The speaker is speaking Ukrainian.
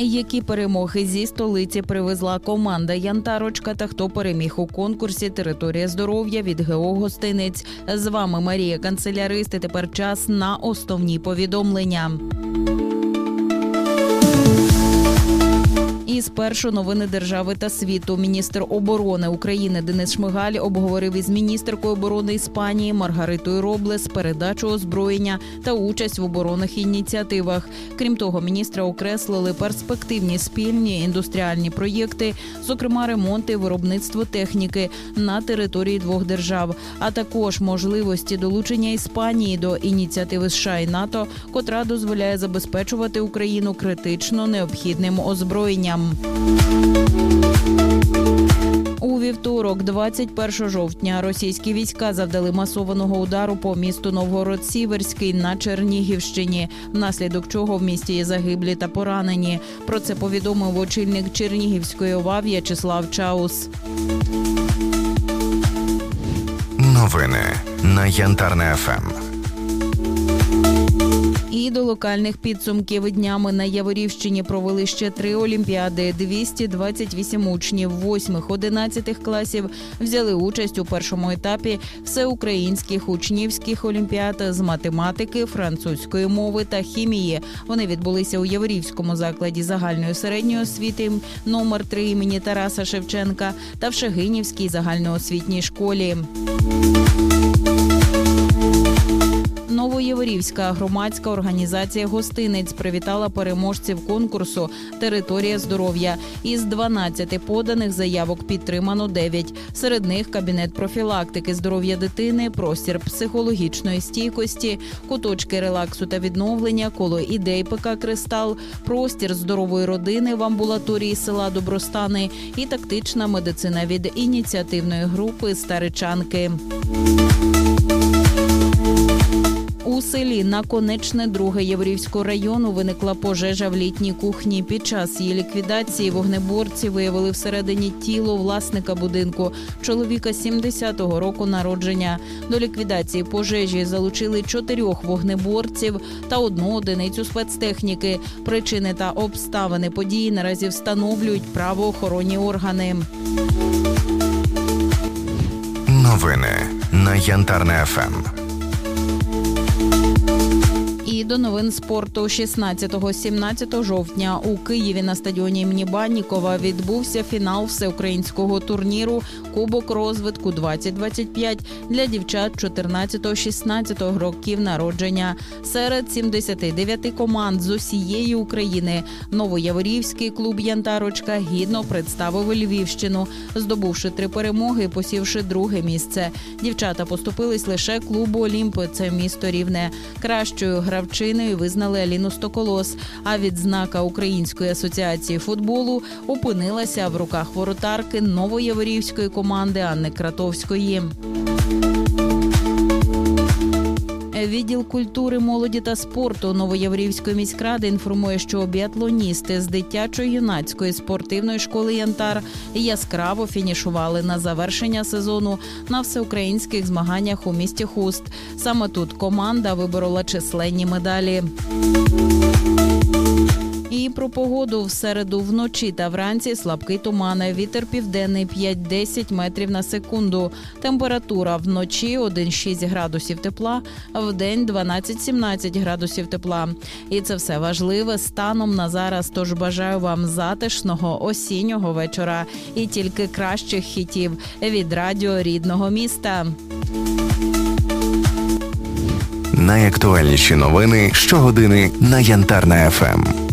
Які перемоги зі столиці привезла команда Янтарочка та хто переміг у конкурсі Територія здоров'я від ГО Гостинець. З вами Марія Канцелярист. І Тепер час на основні повідомлення. І спершу новини держави та світу. Міністр оборони України Денис Шмигаль обговорив із міністеркою оборони Іспанії Маргаритою Роблес передачу озброєння та участь в оборонних ініціативах. Крім того, міністра окреслили перспективні спільні індустріальні проєкти, зокрема ремонт і виробництво техніки на території двох держав, а також можливості долучення Іспанії до ініціативи США і НАТО, котра дозволяє забезпечувати Україну критично необхідним озброєнням. У вівторок, 21 жовтня, російські війська завдали масованого удару по місту Новгород-Сіверський на Чернігівщині, внаслідок чого в місті є загиблі та поранені. Про це повідомив очільник Чернігівської ОВА В'ячеслав Чаус. Новини на Янтарне. ФМ. До локальних підсумків днями на Яворівщині провели ще три олімпіади. 228 учнів 8-11 класів взяли участь у першому етапі всеукраїнських учнівських олімпіад з математики, французької мови та хімії. Вони відбулися у Яворівському закладі загальної середньої освіти номер 3 імені Тараса Шевченка та в Шегинівській загальноосвітній школі. Новоєворівська громадська організація гостиниць привітала переможців конкурсу Територія здоров'я. Із 12 поданих заявок підтримано 9. Серед них кабінет профілактики здоров'я дитини, простір психологічної стійкості, куточки релаксу та відновлення, коло ідей ПК Кристал, простір здорової родини в амбулаторії села Добростани і тактична медицина від ініціативної групи Старичанки. У селі Наконечне, друге Єврівського району, виникла пожежа в літній кухні. Під час її ліквідації вогнеборці виявили всередині тіло власника будинку, чоловіка 70-го року народження. До ліквідації пожежі залучили чотирьох вогнеборців та одну одиницю спецтехніки. Причини та обставини події наразі встановлюють правоохоронні органи. Новини на Янтарне. ФМ. І до новин спорту 16-17 жовтня у Києві на стадіоні імені Баннікова відбувся фінал всеукраїнського турніру Кубок розвитку 2025 для дівчат 14-16 років народження. Серед 79 команд з усієї України Новояворівський клуб Янтарочка гідно представив Львівщину, здобувши три перемоги, посівши друге місце. Дівчата поступились лише клубу Олімп. Це місто рівне. Кращою гравчиною визнали Аліну Стоколос. А відзнака Української асоціації футболу опинилася в руках воротарки новояворівської команди Анни Кратовської. Культури, молоді та спорту Новояврівської міськради інформує, що біатлоністи з дитячо-юнацької спортивної школи Янтар яскраво фінішували на завершення сезону на всеукраїнських змаганнях у місті Хуст. Саме тут команда виборола численні медалі. І про погоду в середу вночі та вранці слабкий туман. Вітер південний 5-10 метрів на секунду. Температура вночі 1-6 градусів тепла, в день 12-17 градусів тепла. І це все важливе станом на зараз. Тож бажаю вам затишного осіннього вечора і тільки кращих хітів від радіо рідного міста. Найактуальніші новини щогодини на Янтарне ФМ.